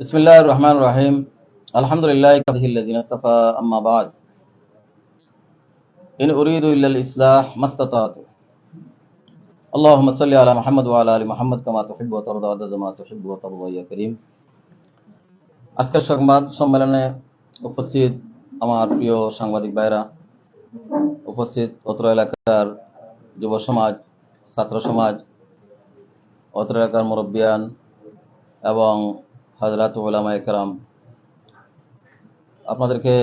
بسم الله الرحمن الرحيم الحمد لله كبه الذين اصطفى أما بعد إن أريد إلا الإصلاح ما استطعت اللهم صل على محمد وعلى آل محمد كما تحب وترضى عدد ما تحب وترضى يا كريم আজকের সংবাদ সম্মেলনে উপস্থিত আমার প্রিয় সাংবাদিক ভাইরা উপস্থিত অত্র এলাকার যুব সমাজ ছাত্র সমাজ অত্র এলাকার মুরব্বিয়ান এবং হাজরাত ওলামা একরাম আপনাদেরকে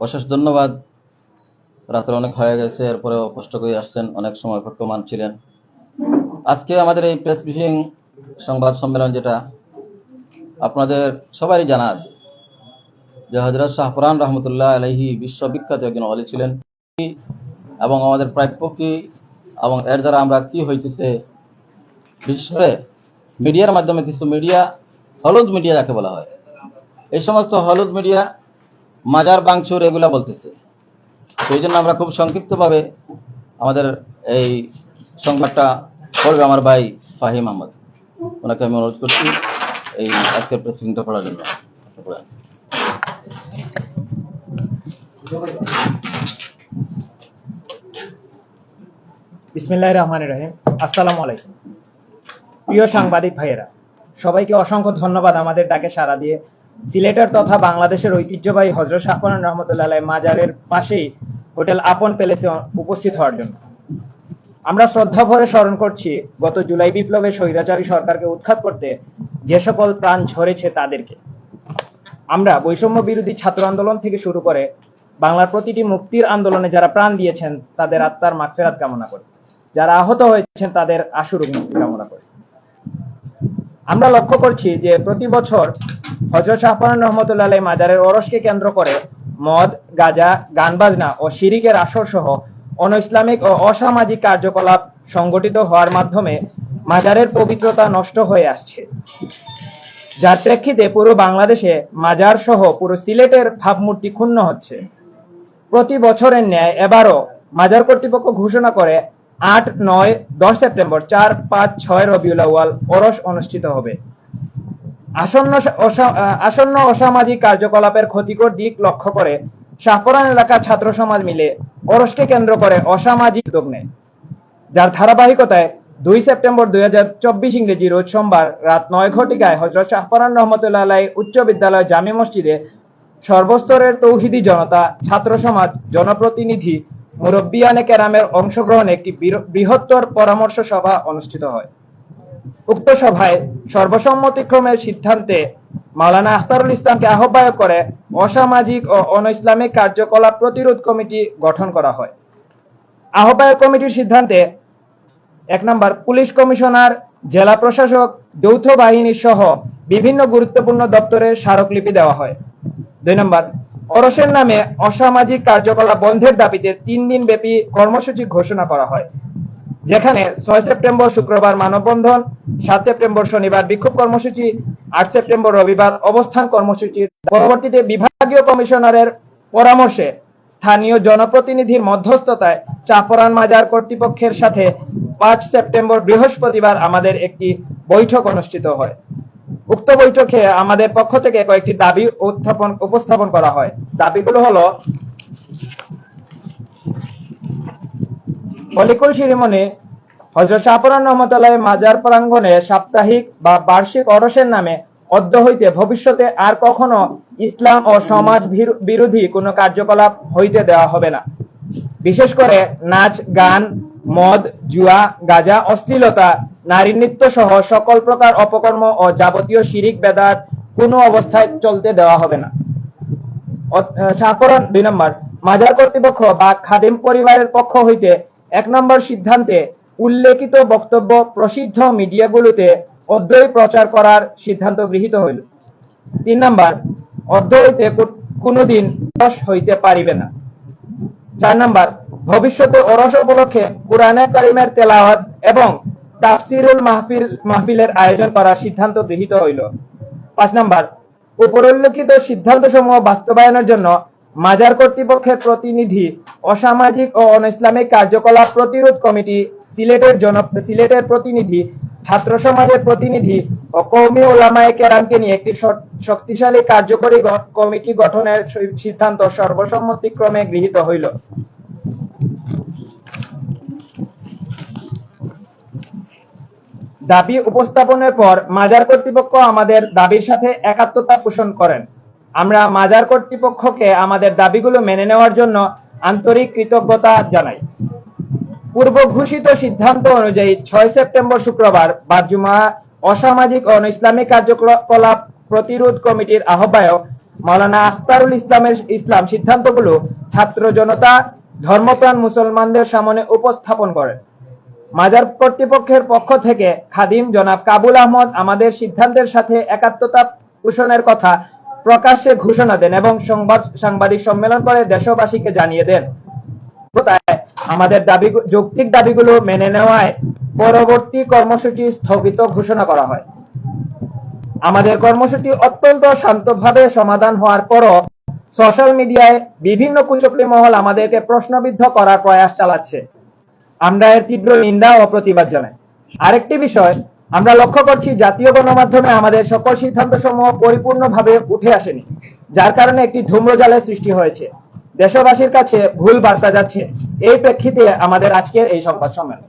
অশেষ ধন্যবাদ। রাত্রে অনেক হয়ে গেছে, এরপরেও কষ্ট করে আসছেন, অনেক সময় পক্ষমান ছিলেন। আজকে আমাদের এই প্রেস ব্রিফিং সংবাদ সম্মেলন যেটা, আপনাদের সবারই জানা আছে যে হজরত শাহপুরান রহমতুল্লাহ আলহি বিশ্ববিখ্যাত একজন অলি ছিলেন। এবং আমাদের প্রাপ্য কি এবং এর দ্বারা আমরা কি হইতেছে, বিশেষ করে মিডিয়ার মাধ্যমে কিছু মিডিয়া হলুদ মিডিয়া যাকে বলা হয়। এই সমস্ত হলুদ মিডিয়া মাজার বাংচুর এগুলা বলতেছে। সেই জন্য আমরা খুব সংক্ষিপ্তভাবে আমাদের এই সংবাদটা পড়বে আমার ভাই ফাহিম আহমদ। ওনাকে আমি অনুরোধ করছি এই আজকের প্রেসিডেন্টটা পড়ার জন্য। পড়েন। বিসমিল্লাহ রহমান রহিম। আসসালামু আলাইকুম। প্রিয় সাংবাদিক ভাইয়েরা সবাইকে অসংখ্য ধন্যবাদ আমাদের ডাকে সাড়া দিয়ে। সিলেটের তথা বাংলাদেশের ঐতিহ্যবাহী হজরত শাহপান রহমতুল্লাহ মাজারের পাশেই হোটেল আপন প্যালেসে উপস্থিত হওয়ার জন্য। আমরা শ্রদ্ধা ভরে স্মরণ করছি, গত জুলাই বিপ্লবে স্বৈরাচারী সরকারকে উৎখাত করতে যে সকল প্রাণ ঝরেছে তাদেরকে। আমরা বৈষম্য বিরোধী ছাত্র আন্দোলন থেকে শুরু করে বাংলার প্রতিটি মুক্তির আন্দোলনে যারা প্রাণ দিয়েছেন, তাদের আত্মার মাগফিরাত কামনা করি। যারা আহত হয়েছেন, তাদের আশুর মুক্তি কামনা করি। আমরা লক্ষ্য করছি যে প্রতি বছর হজরত শাহপান রহমতুল্লাহ আলাই মাজারের ওরসকে কেন্দ্র করে মদ, গাজা গান বাজনা ও শিরিকের আসর সহ অন ইসলামিক ও অসামাজিক কার্যকলাপ সংগঠিত হওয়ার মাধ্যমে মাজারের পবিত্রতা নষ্ট হয়ে আসছে। যার প্রেক্ষিতে পুরো বাংলাদেশে মাজার সহ পুরো সিলেটের ভাবমূর্তি ক্ষুণ্ণ হচ্ছে। প্রতি বছরের ন্যায় এবারও মাজার কর্তৃপক্ষ ঘোষণা করে আট, নয়, দশ সেপ্টেম্বর, চার, পাঁচ, ছয় রবিউল আউয়াল ওরস অনুষ্ঠিত হবে। আসন্ন আসন্ন অসামাজিক কার্যকলাপের ক্ষতিকর দিক লক্ষ্য করে শাহপরান এলাকার ছাত্র সমাজ মিলে ওরসকে কেন্দ্র করে অসামাজিক উদ্যোগ নেয়। যার ধারাবাহিকতায় দুই সেপ্টেম্বর দুই হাজার চব্বিশ ইংরেজি রোজ সোমবার রাত নয় ঘটিকায় হজরত শাহপরান রহমতুল্লাহ আলাই উচ্চ বিদ্যালয় জামি মসজিদে সর্বস্তরের তৌহিদি জনতা, ছাত্র সমাজ, জনপ্রতিনিধি মুরব্বিয়ানে কেরামের অংশগ্রহণে একটি বৃহত্তর পরামর্শ সভা অনুষ্ঠিত হয়। উক্ত সভায় সর্বসম্মতিক্রমের সিদ্ধান্তে মাওলানা আখতারুল ইসলামকে আহ্বায়ক করে অসামাজিক ও অন ইসলামিক কার্যকলাপ প্রতিরোধ কমিটি গঠন করা হয়। আহ্বায়ক কমিটির সিদ্ধান্তে এক নম্বর পুলিশ কমিশনার, জেলা প্রশাসক, যৌথ বাহিনী সহ বিভিন্ন গুরুত্বপূর্ণ দপ্তরের স্মারকলিপি দেওয়া হয়। দুই নম্বর অরসের নামে অসামাজিক কার্যকলাপ বন্ধের দাবিতে তিন দিন ব্যাপী কর্মসূচি ঘোষণা করা হয়, যেখানে ছয় সেপ্টেম্বর শুক্রবার মানববন্ধন, সাত সেপ্টেম্বর শনিবার বিক্ষোভ কর্মসূচি, আট সেপ্টেম্বর রবিবার অবস্থান কর্মসূচি। পরবর্তীতে বিভাগীয় কমিশনারের পরামর্শে স্থানীয় জনপ্রতিনিধির মধ্যস্থতায় চাপরান মাজার কর্তৃপক্ষের সাথে পাঁচ সেপ্টেম্বর বৃহস্পতিবার আমাদের একটি বৈঠক অনুষ্ঠিত হয়। উক্ত বৈঠকে আমাদের পক্ষ থেকে কয়েকটি দাবি উত্থাপন, উপস্থাপন করা হয়। দাবিগুলো হলো অলিকুল শিরিমণি হজরত শাহপুরান রহমতুল্লাহ মাজার প্রাঙ্গণে সাপ্তাহিক বা বার্ষিক অরসের নামে অদ্য হইতে ভবিষ্যতে আর কখনো ইসলাম ও সমাজ বিরো- বিরোধী কোনো কার্যকলাপ হইতে দেওয়া হবে না। বিশেষ করে নাচ, গান, মদ, জুয়া, গাঁজা, অশ্লীলতা নারী নৃত্য সহ সকল প্রকার অপকর্ম ও যাবতীয় শিরিক বেদাত কোনো অবস্থায় চলতে দেওয়া হবে না। সাকরণ দুই নম্বর, মাজার কর্তৃপক্ষ বা খাদিম পরিবারের পক্ষ হইতে এক নম্বর সিদ্ধান্তে উল্লেখিত বক্তব্য প্রসিদ্ধ মিডিয়াগুলোতে অদ্বৈ প্রচার করার সিদ্ধান্ত গৃহীত হইল। তিন নম্বর অর্ধ হইতে কোনোদিন হইতে পারিবে না। চার নাম্বার, ভবিষ্যতে ওরস উপলক্ষে কোরআনে কারিমের তেলাওয়াত এবং তাফসিরুল মাহফিল, মাহফিলের আয়োজন করার সিদ্ধান্ত গৃহীত হইল। পাঁচ নাম্বার, উপরোল্লিখিত সিদ্ধান্ত সমূহ বাস্তবায়নের জন্য মাজার কর্তৃপক্ষের প্রতিনিধি, অসামাজিক ও অন ইসলামিক কার্যকলাপ প্রতিরোধ কমিটি, সিলেটের জন, সিলেটের প্রতিনিধি, ছাত্র সমাজের প্রতিনিধি ও কৌমি ওলামায়ে কেরামকে নিয়ে একটি শক্তিশালী কার্যকরী কমিটি গঠনের সিদ্ধান্ত সর্বসম্মতিক্রমে গৃহীত হইল। দাবি উপস্থাপনের পর মাজার কর্তৃপক্ষ আমাদের দাবির সাথে একাত্মতা পোষণ করেন। আমরা মাজার কর্তৃপক্ষকে আমাদের দাবিগুলো মেনে নেওয়ার জন্য আন্তরিক কৃতজ্ঞতা জানাই। পূর্ব ঘোষিত সিদ্ধান্ত অনুযায়ী ছয় সেপ্টেম্বর শুক্রবার বারজুমা অসামাজিক ও ইসলামিক কার্যকলাপ প্রতিরোধ কমিটির আহ্বায়ক মাওলানা আখতারুল ইসলামের ইসলাম সিদ্ধান্তগুলো ছাত্র জনতা, ধর্মপ্রাণ মুসলমানদের সামনে উপস্থাপন করেন। মাজার কর্তৃপক্ষের পক্ষ থেকে খাদিম জনাব কাবুল আহমদ আমাদের সিদ্ধান্তের সাথে একাত্মতা পোষণের কথা প্রকাশ্যে ঘোষণা দেন এবং সংবাদ সাংবাদিক সম্মেলন করে দেশবাসীকে জানিয়ে দেন। আমাদের দাবি, যৌক্তিক দাবিগুলো মেনে নেওয়ায় পরবর্তী কর্মসূচি স্থগিত ঘোষণা করা হয়। আমাদের কর্মসূচি অত্যন্ত শান্তভাবে সমাধান হওয়ার পরও সোশ্যাল মিডিয়ায় বিভিন্ন কুচক্রী মহল আমাদেরকে প্রশ্নবিদ্ধ করার প্রয়াস চালাচ্ছে। আমরা এর তীব্র নিন্দা ও প্রতিবাদ জানাই। আরেকটি বিষয়, আমরা লক্ষ্য করছি জাতীয় গণমাধ্যমে আমাদের সকল সিদ্ধান্ত সমূহ পরিপূর্ণভাবে উঠে আসেনি, যার কারণে একটি ধূম্রজালের সৃষ্টি হয়েছে। দেশবাসীর কাছে ভুল বার্তা যাচ্ছে। এই প্রেক্ষিতে আমাদের আজকের এই সংবাদ সম্মেলন।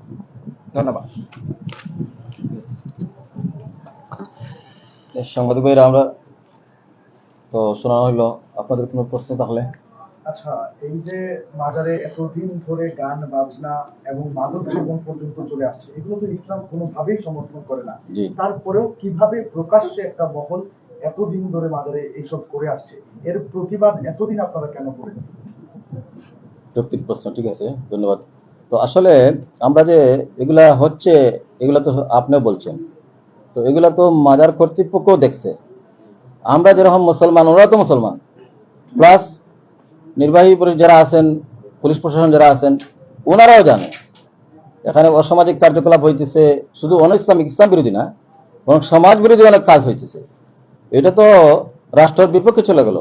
ধন্যবাদ। সাংবাদিক আমরা তো শোনা হইল, আপনাদের কোনো প্রশ্ন তাহলে? আচ্ছা এই যে মাজারে এতদিন ধরে গান বাজনা এবং মাদক সেবন পর্যন্ত চলে আসছে এগুলো তো ইসলাম কোনোভাবেই সমর্থন করে না। তারপরেও কীভাবে প্রকাশ্যে একটা মহল এতদিন ধরে মাজারে এইসব করে আসছে? এর প্রতিবাদ এতদিন আপনারা কেন করেন যৌক্তিক প্রশ্ন ঠিক আছে ধন্যবাদ। তো আসলে আমরা যে এগুলা হচ্ছে এগুলা তো আপনিও বলছেন। তো এগুলা তো মাজার কর্তৃপক্ষ দেখছে। আমরা যেরকম মুসলমান ওরা তো মুসলমান। প্লাস নির্বাহী যারা আছেন, পুলিশ প্রশাসন যারা আছেন, ওনারাও জানে। এখানে অসামাজিক কার্যকলাপ হইতেছে, শুধু অন ইসলামিক, ইসলাম বিরোধী না, বরং সমাজ বিরোধী অনেক কাজ হইতেছে। এটা তো রাষ্ট্রের বিপক্ষে চলে গেল।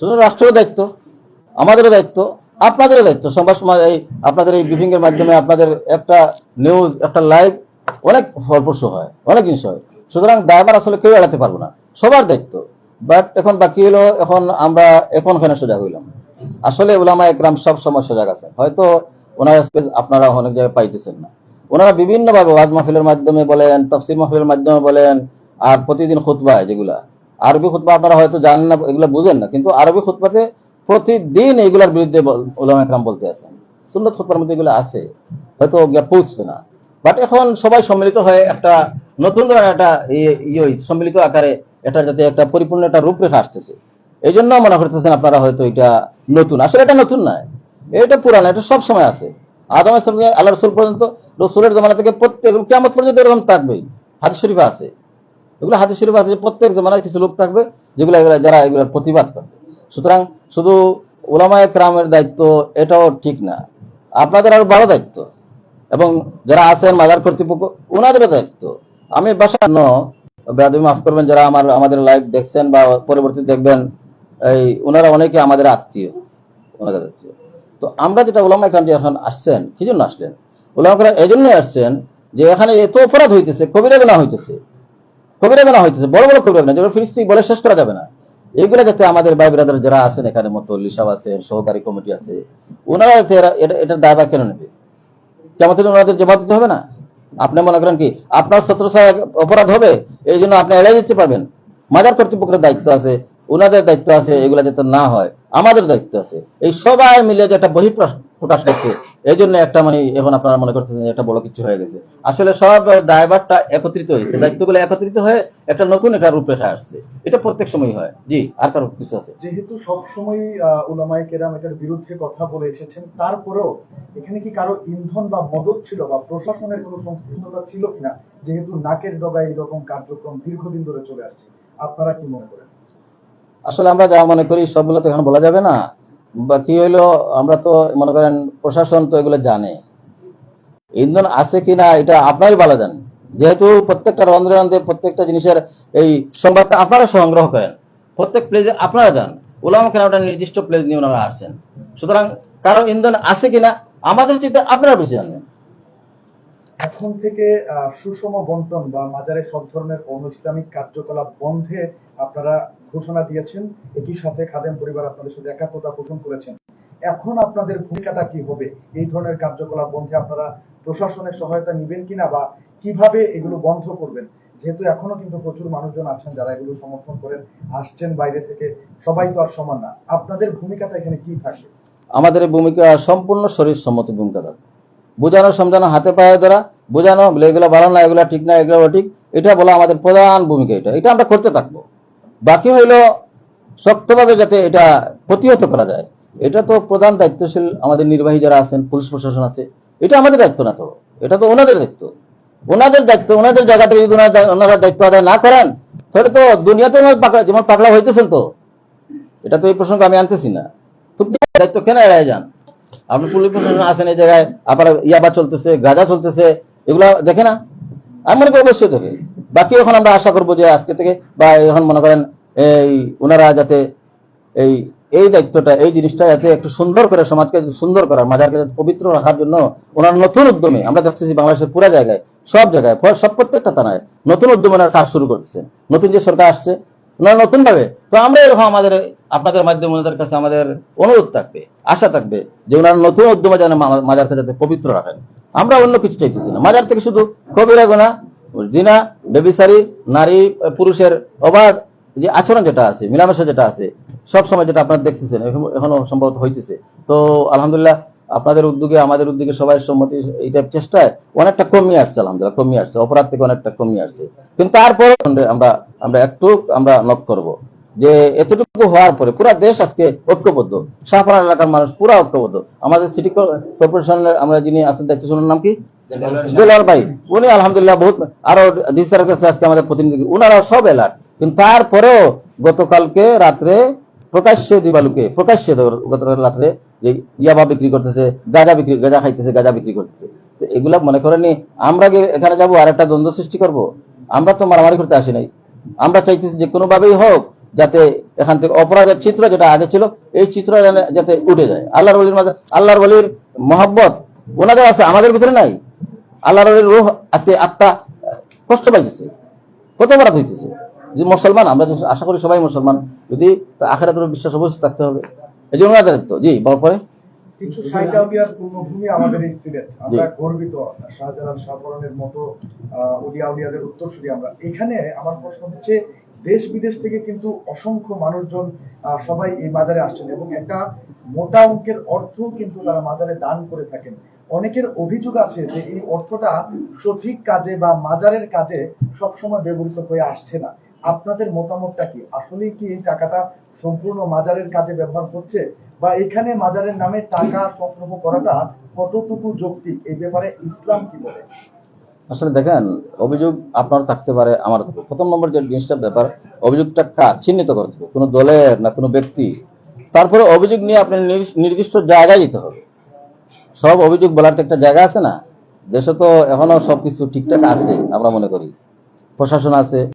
শুধু রাষ্ট্রের দায়িত্ব, আমাদেরও দায়িত্ব, আপনাদেরও দায়িত্ব। সংবাদ সমাজ এই, আপনাদের এই ব্রিফিং এর মাধ্যমে আপনাদের একটা নিউজ একটা লাইভ অনেক ফলপ্রসূ হয়, অনেক জিনিস হয়। সুতরাং ড্রাইভার আসলে কেউ এড়াতে পারব না, সবার দায়িত্ব। বাট এখন বাকি হলো, এখন আমরা, এখন ওখানে সজাগ হইলাম। আসলে ওলামা একরাম সব সময় সজাগ আছে। হয়তো ওনার স্পেস আপনারা অনেক জায়গায় পাইতেছেন না। ওনারা বিভিন্নভাবে ওয়াজ মাহফিলের মাধ্যমে বলেন, তফসির মাহফিলের মাধ্যমে বলেন, আর প্রতিদিন খুতবায় যেগুলা। আরবি খুতবা আপনারা হয়তো জানেন না, এগুলো বুঝেন না, কিন্তু আরবি খুতবাতে প্রতিদিন এইগুলার বিরুদ্ধে ওলামা একরাম বলতে আছেন। সুন্নত খুতবার মধ্যে এগুলো আছে, হয়তো পৌঁছছে না। বাট এখন সবাই সম্মিলিত হয়ে একটা নতুন ধরনের একটা ইয়ে সম্মিলিত আকারে এটা যাতে একটা পরিপূর্ণ একটা রূপরেখা আসতেছে। এই জন্য মনে করতেছেন আপনারা হয়তো এটা নতুন। আসলে এটা নতুন নয়। এটা পুরানো, এটা সব সময় আছে। আদম আল্লাহ রসুল পর্যন্ত, রসুলের জমানা থেকে প্রত্যেক কেমন পর্যন্ত এরকম থাকবেই হাদিস শরীফে আছে। এগুলো হাদিস শরীফে আছে প্রত্যেক জমানায় কিছু লোক থাকবে, যেগুলো যারা এগুলোর প্রতিবাদ করবে। সুতরাং শুধু ওলামায় ক্রামের দায়িত্ব এটাও ঠিক না। আপনাদের আরও বড় দায়িত্ব। এবং যারা আছেন মাজার কর্তৃপক্ষ ওনাদেরও দায়িত্ব। আমি বাসা ন বেয়াদবি মাফ করবেন, যারা আমার, আমাদের লাইভ দেখছেন বা পরবর্তী দেখবেন এই ওনারা অনেকে আমাদের আত্মীয়, ওনাদের আত্মীয়। তো আমরা যেটা ওলামা একরাম যে এখন আসছেন, কি জন্য আসলেন? ওলামা একরাম এই জন্যই আসছেন যে এখানে এত অপরাধ হইতেছে, কবিরা গোনা হইতেছে। কবিরা গোনা হইতেছে, বড় বড় কবিরা যেগুলো ফিরিস্তি বলে শেষ করা যাবে না। এগুলো যাতে আমাদের ভাই ব্রাদার যারা আছেন এখানে মতো লিসাব আছে সহকারী কমিটি আছে ওনারা যাতে এটা দায়বা কেন নেবে? কেমন ওনাদের জবাব দিতে হবে না? আপনি মনে করেন কি, আপনার সতেরোশো অপরাধ হবে এই জন্য আপনি এড়িয়ে যেতে পারবেন। মাজার কর্তৃপক্ষের দায়িত্ব আছে ওনাদের দায়িত্ব আছে এগুলা যাতে না হয়। আমাদের দায়িত্ব আছে। এই সবাই মিলে যে একটা বহি প্রকাশ করছে এই জন্য একটা মানে এখন আপনারা মনে করতেছেন একটা বড় কিছু হয়ে গেছে। আসলে সব দায়ভারটা একত্রিত হয়েছে। দায়িত্বগুলো একত্রিত হয়ে একটা নতুন একটা রূপরেখা আসছে। এটা প্রত্যেক সময় হয়। জি আর কারও কিছু আছে? যেহেতু সব সবসময় উলামাই কেরাম এটার বিরুদ্ধে কথা বলে এসেছেন তারপরেও এখানে কি কারও ইন্ধন বা মদত ছিল বা প্রশাসনের কোনো সংশ্লিষ্টতা ছিল কিনা? যেহেতু নাকের ডগায় এরকম কার্যক্রম দীর্ঘদিন ধরে চলে আসছে। আপনারা কি মনে করেন? আসলে আমরা যা মনে করি, সবগুলো তো এখন বলা যাবে না। বা কি হইল, আমরা তো মনে করেন, প্রশাসন তো এগুলো জানে। ইন্ধন আছে কিনা এটা আপনারই ভালো জানেন। যেহেতু প্রত্যেকটা রন্ধ্রে রন্ধ্রে প্রত্যেকটা জিনিসের এই সংবাদটা আপনারা সংগ্রহ করেন। প্রত্যেক প্লেজে আপনারা যান। ওলামা কেন ওটা নির্দিষ্ট প্লেজ নিয়ে ওনারা আসছেন? সুতরাং কারও ইন্ধন আছে কিনা আমাদের চিন্তা আপনারা বেশি জানবেন এখন থেকে সুষম বন্টন বা মাজারে সব ধরনের অন কার্যকলাপ বন্ধে আপনারা ঘোষণা দিয়েছেন, একই সাথে খাদেম পরিবার আপনাদের সাথে একাত্মতা পোষণ করেছেন। এখন আপনাদের ভূমিকাটা কি হবে? এই ধরনের কার্যকলাপ বন্ধে আপনারা প্রশাসনের সহায়তা নেবেন কিনা বা কীভাবে এগুলো বন্ধ করবেন? যেহেতু এখনও কিন্তু প্রচুর মানুষজন আছেন যারা এগুলো সমর্থন করেন, আসছেন বাইরে থেকে, সবাই তো আর সমান না। আপনাদের ভূমিকাটা এখানে কি থাকে আমাদের ভূমিকা সম্পূর্ণ শরীর সম্মত ভূমিকা থাকবে বোঝানো সমঝানো হাতে পায়ে দ্বারা বোঝানো, এগুলো ভালো না, এগুলো ঠিক না, এগুলো ঠিক, এটা বলা আমাদের প্রধান ভূমিকা এটা। এটা আমরা করতে থাকব। বাকি হইল শক্তভাবে যাতে এটা প্রতিহত করা যায়। এটা তো প্রধান দায়িত্বশীল আমাদের নির্বাহী যারা আছেন, পুলিশ প্রশাসন আছে, এটা আমাদের দায়িত্ব না তো। এটা তো ওনাদের দায়িত্ব। ওনাদের দায়িত্ব, ওনাদের জায়গা যদি ওনারা দায়িত্ব আদায় না করেন, তাহলে তো দুনিয়াতে যেমন পাকড়া হইতেছেন তো। এটা তো এই প্রসঙ্গ আমি আনতেছি না। দায়িত্ব কেন এড়ায় যান? আপনি পুলিশ প্রশাসন আছেন এই জায়গায় আপনার ইয়াবা চলতেছে, গাজা চলতেছে, এগুলা দেখে না? আমি মনে করি অবশ্যই দেখে। বাকি এখন আমরা আশা করব যে আজকে থেকে, বা এখন মনে করেন এই ওনারা যাতে এই এই দায়িত্বটা, এই জিনিসটা যাতে একটু সুন্দর করে সমাজকে সুন্দর করার, মাজারকে পবিত্র রাখার জন্য ওনার নতুন উদ্যমে, আমরা দেখতেছি বাংলাদেশের পুরো জায়গায়, সব জায়গায় সব প্রত্যেকটা থানায় নতুন উদ্যমে ওনার কাজ শুরু করতেছে নতুন যে সরকার আসছে, ওনারা নতুন ভাবে তো আমরা এরকম আমাদের, আপনাদের মাধ্যমে ওনাদের কাছে আমাদের অনুরোধ থাকবে, আশা থাকবে যে ওনার নতুন উদ্যমে যেন মাজারকে যাতে পবিত্র রাখেন। আমরা অন্য কিছু চাইতেছি না। মাজার থেকে শুধু কবিরা গোনা, জিনা বেবিসারি নারী, পুরুষের অবাধ যে আচরণ যেটা আছে, মিলামেশা যেটা আছে, সব সময় যেটা আপনারা দেখতেছেন, এখনও সম্ভবত হইতেছে। তো আলহামদুলিল্লাহ, আপনাদের উদ্যোগে, আমাদের উদ্যোগে সবাই সম্মতি এইটা চেষ্টায় অনেকটা কমিয়ে আসছে, আলহামদুলিল্লাহ কমিয়ে আসছে। অপরাধ থেকে অনেকটা কমিয়ে আসছে। কিন্তু তারপরে আমরা আমরা একটু, আমরা লক করব যে এতটুকু হওয়ার পরে পুরো দেশ আজকে ঐক্যবদ্ধ। শাহপাড়া এলাকার মানুষ পুরো ঐক্যবদ্ধ। আমাদের সিটি কর্পোরেশনের আমরা যিনি আছেন দায়িত্ব নাম কি? দেলার ভাই, উনি আলহামদুলিল্লাহ বহুত আরও ডিসার কাছে আজকে আমাদের প্রতিনিধি উনারা সব এলাট কিন্তু তারপরেও গতকালকে রাত্রে প্রকাশ্যে দিবালুকে, প্রকাশ্যে গতকাল রাত্রে যে ইয়াবা বিক্রি করতেছে, গাঁজা বিক্রি, গাঁজা খাইতেছে, গাঁজা বিক্রি করতেছে। তো এগুলা মনে করেনি আমরা এখানে যাব আর একটা দ্বন্দ্ব সৃষ্টি করব? আমরা তো মারামারি করতে আসি নাই। আমরা চাইতেছি যে কোনোভাবেই হোক যাতে এখান থেকে অপরাধের চিত্র যেটা আগে ছিল, এই চিত্র যাতে উঠে যায়। আল্লাহর বলির মাঝে, আল্লাহর বলির মহব্বত ওনাদের আছে, আমাদের ভিতরে নাই। আল্লাহর বলির রূহ আজকে আত্মা কষ্ট পাইতেছে। কত অপরাধ হইতেছে। যে মুসলমান আমরা আশা করি সবাই মুসলমান যদি আখেরাতের বিশ্বাস অবশ্যই থাকতে হবে। এই জন্য দায়িত্ব জি বল পরে। কিছু সাইকাউলিয়ার পূর্ণভূমি আমাদের এই সিলেট। আমরা গর্বিত। শাহজালাল শাহপরনের মতো উলিয়া উলিয়াদের উত্তরসূরি আমরা। এখানে আমার প্রশ্ন হচ্ছে দেশ বিদেশ থেকে কিন্তু অসংখ্য মানুষজন সবাই এই বাজারে আসছেন এবং একটা মোটা অঙ্কের অর্থ কিন্তু তারা মাজারে দান করে থাকেন। অনেকের অভিযোগ আছে যে এই অর্থটা সঠিক কাজে বা মাজারের কাজে সবসময় ব্যবহৃত হয়ে আসছে না। আপনাদের মতামতটা কি? আসলে কি এই টাকাটা সম্পূর্ণ মাজারের কাজে ব্যবহার হচ্ছে? বা এখানে মাজারের নামে টাকা সংগ্রহ করাটা কতটুকু যৌক্তিক? এই ব্যাপারে ইসলাম কি বলে? আসলে দেখেন, অভিযোগ আপনার থাকতে পারে আমার প্রথম নম্বর যে জিনিসটা ব্যাপার, অভিযোগটা কার? চিহ্নিত করতে হবে কোনো দলের না কোনো ব্যক্তি। তারপরে অভিযোগ নিয়ে আপনি নির্দিষ্ট- জায়গায় যেতে হবে। সব অভিযোগ বলার তো একটা জায়গা আছে না? দেশে তো এখনও সবকিছু ঠিকঠাক আছে, আমরা মনে করি। প্রশাসন আছে,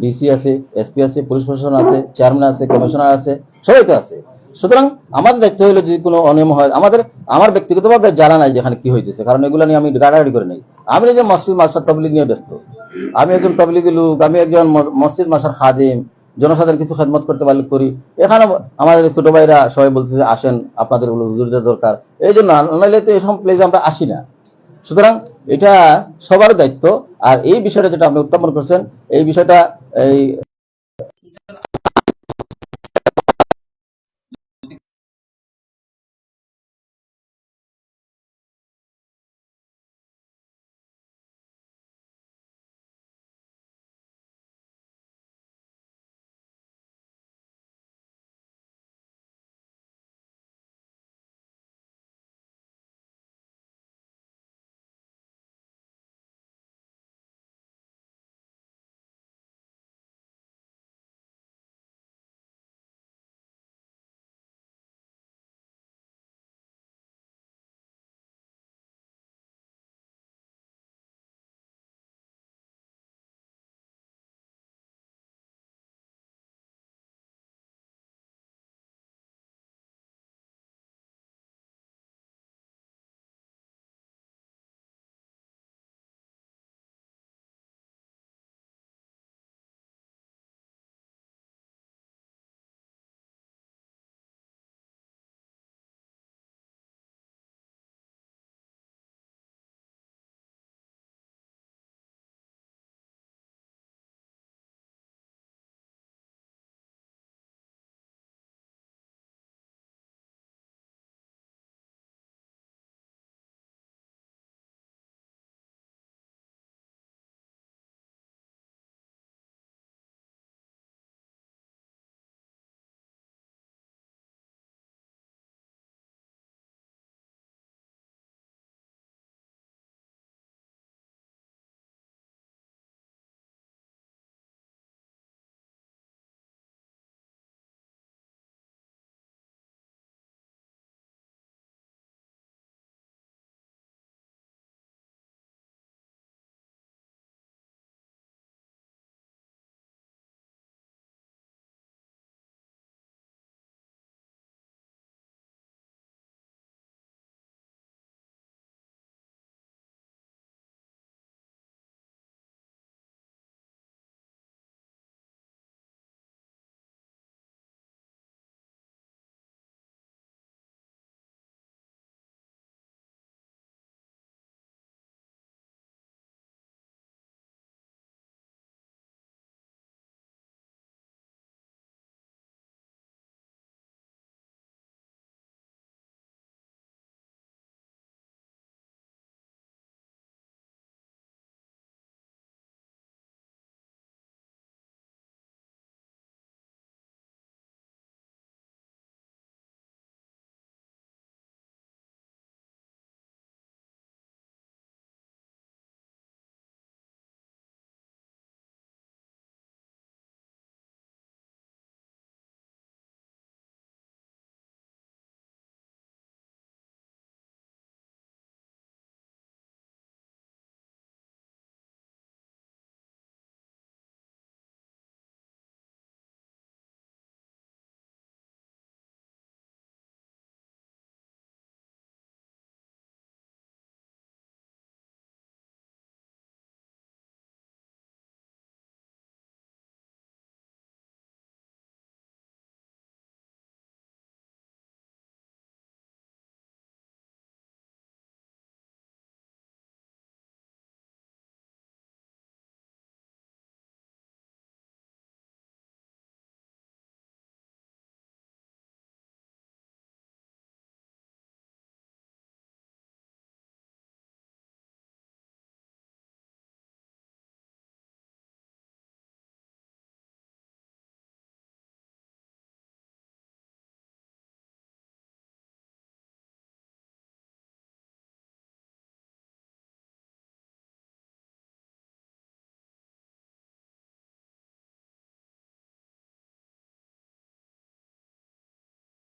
ডিসি আছে, এসপি আছে, পুলিশ প্রশাসন আছে, চেয়ারম্যান আছে, কমিশনার আছে, সবাই তো আছে। সুতরাং আমাদের দায়িত্ব হলো যদি কোনো অনিয়ম হয়, আমাদের, আমার ব্যক্তিগতভাবে জানা নাই যেখানে কি হইতেছে, কারণ এগুলো নিয়ে আমি গাড়াগাড়ি করে নেই। আমি নিজে মসজিদ মাসার তবলিগ নিয়ে ব্যস্ত। আমি একজন তবলিগি লোক, আমি একজন মসজিদ মাসার খাদিম, জনসাধারণ কিছু খেদমত করতে পারলে করি। এখানে আমাদের ছোট ভাইরা সবাই বলছে যে, আসেন, আপনাদের হুজুরদের দরকার। এই জন্য নাহলে তো এসব প্লেসে আমরা আসি না। সুতরাং এটা সবার দায়িত্ব, আর এই বিষয়টা যেটা আপনি উত্থাপন করছেন, এই বিষয়টা এই